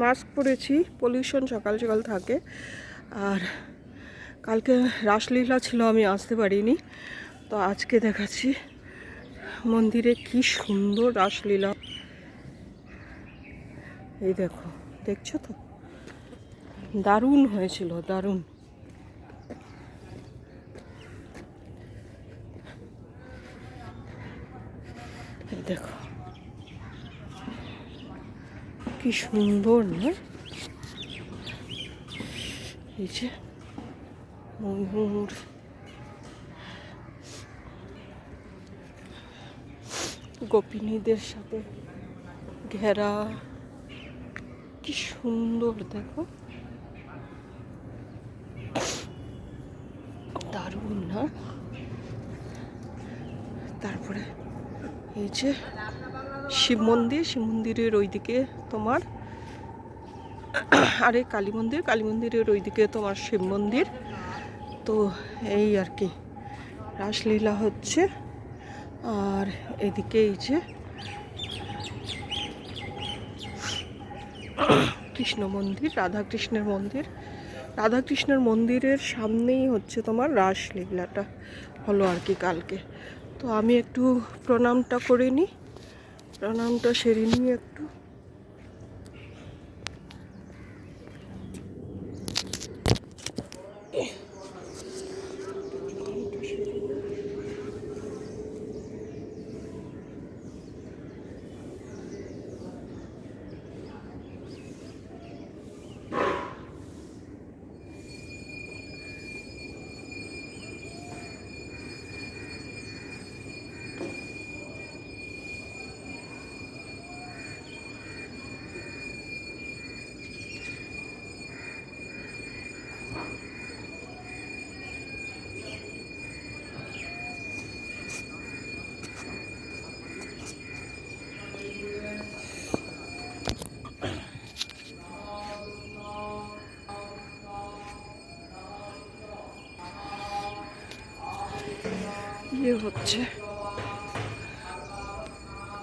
Mask পরেছি pollution সকাল সকাল থাকে। আর কালকে রাসলীলা ছিল, আমি আসতে পারিনি। তো আজকে দেখাচ্ছি মন্দিরে কি সুন্দর রাসলীলা। এই দেখো, দেখছ তো? দারুণ হয়েছিল, দারুণ। দেখো। কি সুন্দর না? এই যে ময়ূর। গোপিনীদের সাথে ঘেরা। কি সুন্দর, দেখো। দারুণ না? তারপরে এই যে শিব মন্দির, শিব মন্দিরের ওইদিকে তোমার, আরে কালী মন্দির, কালী মন্দিরের ওইদিকে তোমার শিব মন্দির। তো এই আর কি, রাসলীলা হচ্ছে। আর এদিকে এই যে কৃষ্ণ মন্দির রাধা কৃষ্ণের মন্দির। রাধা কৃষ্ণের মন্দিরের সামনেই হচ্ছে তোমার রাসলীলাটা হলো আর কি কালকে। তো আমি একটু প্রণামটা করে নিই। প্রণামটা সেরে নিই একটু। ইয়ে হচ্ছে।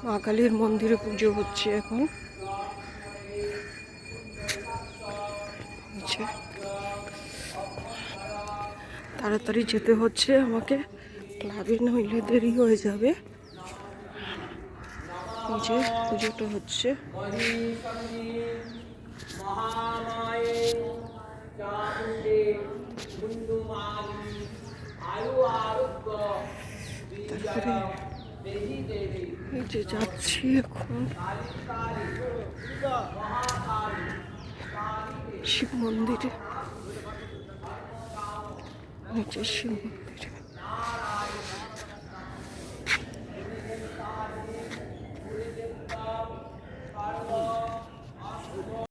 মা কালীর মন্দিরে পুজো হচ্ছে এখন। তাড়াতাড়ি যেতে হচ্ছে আমাকে। ক্লাবে নইলে দেরি হয়ে যাবে। পুজোটা হচ্ছে। মহামায়ে তারপরে এই যে যাচ্ছি এখন। শিব মন্দিরে। যে শিব মন্দিরে।